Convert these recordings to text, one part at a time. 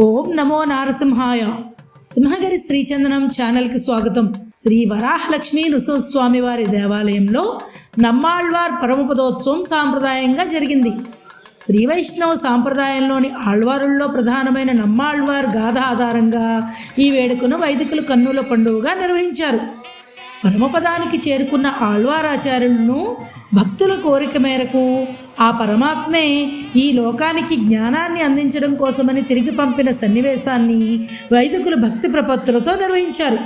ఓం నమో నారసింహాయ. సింహగిరి స్త్రీచందనం ఛానల్కి స్వాగతం. శ్రీ వరాహలక్ష్మి నృసింహస్వామి వారి దేవాలయంలో నమ్మాళ్వార్ పరమపదోత్సవం సాంప్రదాయంగా జరిగింది. శ్రీ వైష్ణవ సాంప్రదాయంలోని ఆళ్వారుల్లో ప్రధానమైన నమ్మాళ్వార్ గాథ ఆధారంగా ఈ వేడుకను వైదికులు కన్నుల పండుగగా నిర్వహించారు. పరమపదానికి చేరుకున్న ఆళ్వారాచార్యులను భక్తుల కోరిక మేరకు ఆ పరమాత్మే ఈ లోకానికి జ్ఞానాన్ని అందించడం కోసమని తిరిగి పంపిన సన్నివేశాన్ని వైదికులు భక్తి ప్రపత్తులతో నిర్వహించారు.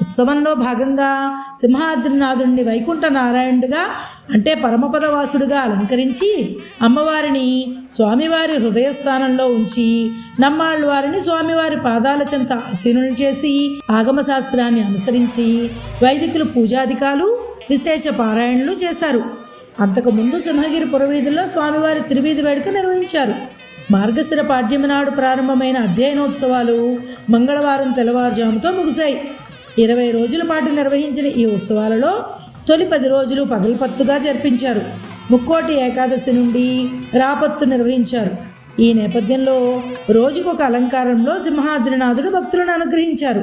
ఉత్సవంలో భాగంగా సింహాద్రినాథుడిని వైకుంఠ నారాయణుడిగా అంటే పరమపదవాసుడిగా అలంకరించి అమ్మవారిని స్వామివారి హృదయస్థానంలో ఉంచి నమ్మాళ్ళ వారిని స్వామివారి పాదాల చెంత ఆసీనులు చేసి ఆగమ శాస్త్రాన్ని అనుసరించి వైదికులు పూజాధికాలు విశేష పారాయణలు చేశారు. అంతకుముందు సింహగిరి పురవీధుల్లో స్వామివారి తిరువీధి వేడుక నిర్వహించారు. మార్గశిర పాడ్యమి నాడు ప్రారంభమైన అధ్యయనోత్సవాలు మంగళవారం తెల్లవారుజాముతో ముగిశాయి. ఇరవై రోజుల పాటు నిర్వహించిన ఈ ఉత్సవాలలో తొలి పది రోజులు పగల్పత్తుగా జరిపించారు. ముక్కోటి ఏకాదశి నుండి రాపత్తు నిర్వహించారు. ఈ నేపథ్యంలో రోజుకొక అలంకారంలో సింహాద్రినాథుడు భక్తులను అనుగ్రహించారు.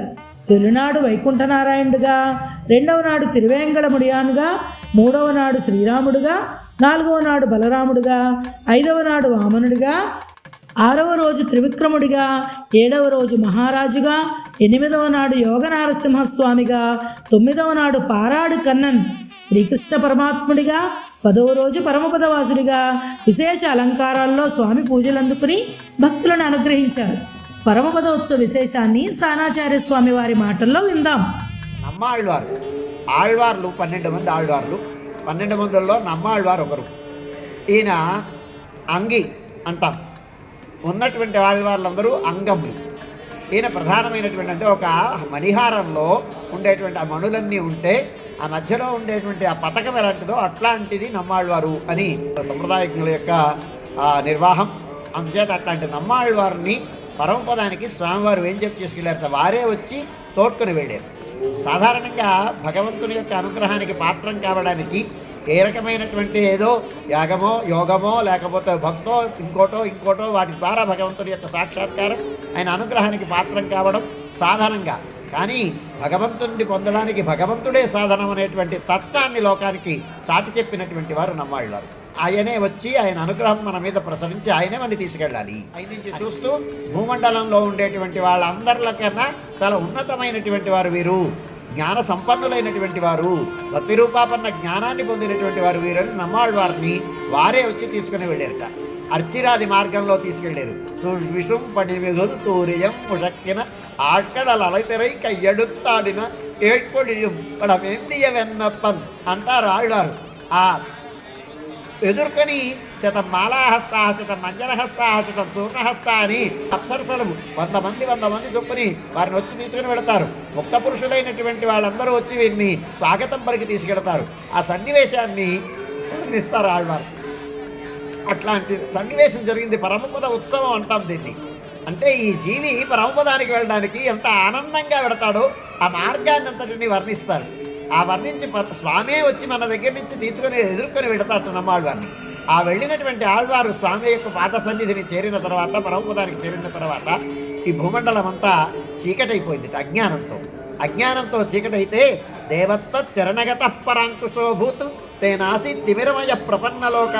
తొలినాడు వైకుంఠనారాయణుడుగా రెండవ నాడు తిరువేంగళముడియానుగా మూడవ నాడు శ్రీరాముడుగా నాలుగవ నాడు బలరాముడుగా ఐదవ నాడు వామనుడిగా ఆరవ రోజు త్రివిక్రముడిగా ఏడవ రోజు మహారాజుగా ఎనిమిదవ నాడు యోగ నారసింహస్వామిగా తొమ్మిదవ నాడు పారాడు కన్నన్ శ్రీకృష్ణ పరమాత్ముడిగా పదవ రోజు పరమపదవాసుడిగా విశేష అలంకారాల్లో స్వామి పూజలు అందుకుని భక్తులను అనుగ్రహించారు. పరమపదోత్సవ విశేషాన్ని స్థానాచార్య స్వామి వారి మాటల్లో విందాం. నమ్మ ఆళ్వారు ఆళ్వార్లు పన్నెండు మంది ఆళ్వార్లు పన్నెండు మందుల్లో నమ్మ ఆళ్వారు ఒకరు. ఈయన అంగి అంటాం. ఉన్నటువంటి వాళ్ళ వాళ్ళందరూ అంగములు. ఈయన ప్రధానమైనటువంటి అంటే ఒక మణిహారంలో ఉండేటువంటి ఆ మణులన్నీ ఉంటే ఆ మధ్యలో ఉండేటువంటి ఆ పథకం ఎలాంటిదో అట్లాంటిది నమ్మాళ్ళవారు అని సంప్రదాయజ్ఞుల యొక్క నిర్వాహం. అందుచేత అట్లాంటి నమ్మాళ్ళవారిని పరమపదానికి స్వామివారు ఏం చెప్పి చేసుకెళ్ళారట వారే వచ్చి తోడ్కొని వెళ్ళారు. సాధారణంగా భగవంతుని యొక్క అనుగ్రహానికి పాత్రం కావడానికి ఏ రకమైనటువంటి ఏదో యాగమో యోగమో లేకపోతే భక్తో ఇంకోటో ఇంకోటో వాటి ద్వారా భగవంతుని యొక్క సాక్షాత్కారం ఆయన అనుగ్రహానికి పాత్రం కావడం సాధారణంగా. కానీ భగవంతుని పొందడానికి భగవంతుడే సాధనం అనేటువంటి తత్వాన్ని లోకానికి చాటి చెప్పినటువంటి వారు నమ్మాళ్ళారు. ఆయనే వచ్చి ఆయన అనుగ్రహం మన మీద ప్రసరించి ఆయనే మన తీసుకెళ్ళాలి. ఆయన నుంచి చూస్తూ భూమండలంలో ఉండేటువంటి వాళ్ళందరికన్నా చాలా ఉన్నతమైనటువంటి వారు వీరు. జ్ఞాన సంపన్నులైనటువంటి వారు భక్తి రూపాపన్న జ్ఞానాన్ని పొందినటువంటి వారు వీరని నమ్మాళ్ళవారిని వారే వచ్చి తీసుకుని వెళ్ళారట. అర్చిరాది మార్గంలో తీసుకెళ్ళారు విషం పడి మిగులు తూరియం ముషక్కిన ఆట్కడల అలైతరై కయ్యడుతాడిన ఏడ్పొడియం పడమేందియ వెన్నప్పన్ అంటారు ఆళ్ళారు. ఆ ఎదుర్కొని శతం మాలాహస్త శతం మంజనహస్త శతం చూర్ణహస్త అని అప్సరసలు వంద మంది వంద మంది చొప్పుని వారిని వచ్చి తీసుకుని వెళతారు. ముక్త పురుషులైనటువంటి వాళ్ళందరూ వచ్చి వీరిని స్వాగతం పలికి తీసుకెళ్తారు. ఆ సన్నివేశాన్ని వర్ణిస్తారు ఆళ్వారు. అట్లాంటి సన్నివేశం జరిగింది. పరమపద ఉత్సవం అంటాం దీన్ని. అంటే ఈ జీవి పరమపదానికి వెళ్ళడానికి ఎంత ఆనందంగా వెడతాడో ఆ మార్గాన్ని అంతటిని వర్ణిస్తారు. ఆ వర్ణించి స్వామే వచ్చి మన దగ్గర నుంచి తీసుకొని ఎదుర్కొని వెడతాడు నమ్మాళ్ళవారిని ఆ వెళ్ళినటువంటి ఆళ్వారు స్వామి యొక్క పాత సన్నిధిని చేరిన తర్వాత పరమపదానికి చేరిన తర్వాత ఈ భూమండలం అంతా చీకటైపోయింది అజ్ఞానంతో. అజ్ఞానంతో చీకటైతే దేవత్వ చరణగత పరాంకుశోభూత్ తేనాసి తిమిరమయ ప్రపన్నలోక.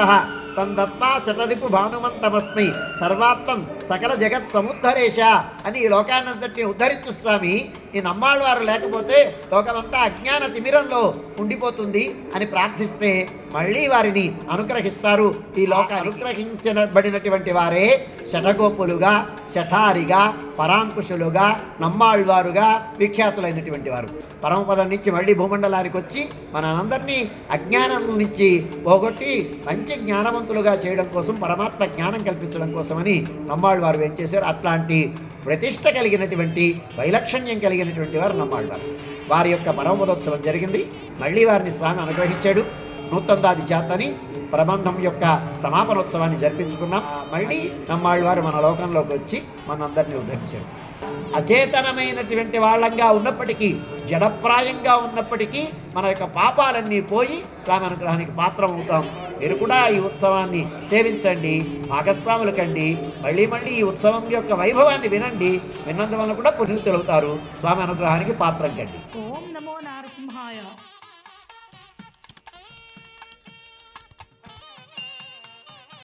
తందత్వా శటరిపు భానుమంతమస్మి సర్వాత్మం సకల జగత్ సముద్ధరేశ అని ఈ లోకాన్నంతటిని ఉద్ధరించు స్వామి ఈ నమ్మాళ్ళవారు లేకపోతే లోకమంతా అజ్ఞాన తిమిరంలో ఉండిపోతుంది అని ప్రార్థిస్తే మళ్ళీ వారిని అనుగ్రహిస్తారు. ఈ లోక అనుగ్రహించబడినటువంటి వారే శఠగోపులుగా శఠారిగా పరాంకుశులుగా నమ్మాళ్ళవారుగా విఖ్యాతులైనటువంటి వారు. పరమపదం నుంచి మళ్ళీ భూమండలానికి వచ్చి మనందరినీ అజ్ఞానం నుంచి పోగొట్టి మంచి జ్ఞానవంతులుగా చేయడం కోసం పరమాత్మ జ్ఞానం కల్పించడం కోసమని నమ్మాళ్ళవారు ఏం చేశారు? అట్లాంటి ప్రతిష్ట కలిగినటువంటి వైలక్షణ్యం కలిగినటువంటి వారు నమ్మాళ్ళవారు వారి యొక్క పరమపదోత్సవం జరిగింది. మళ్ళీ వారిని స్వామి అనుగ్రహించాడు. నూతందాది చేతని ప్రబంధం యొక్క సమాపనోత్సవాన్ని జరిపించుకున్నాం. మళ్ళీ నమ్మాళ్ళవారు మన లోకంలోకి వచ్చి మనందరినీ ఉద్ధరించారు. అచేతనమైనటువంటి వాళ్ళంగా ఉన్నప్పటికీ జడప్రాయంగా ఉన్నప్పటికీ మన యొక్క పాపాలన్నీ పోయి స్వామి అనుగ్రహానికి పాత్రం అవుతాం. మీరు కూడా ఈ ఉత్సవాన్ని సేవించండి భాగస్వాములు కండి మళ్ళీ మళ్ళీ ఈ ఉత్సవం యొక్క వైభవాన్ని వినండి. విన్నందువల్ల కూడా పునీతులవుతారు స్వామి అనుగ్రహానికి పాత్రం కండి. ఓం నమో నారసింహాయ.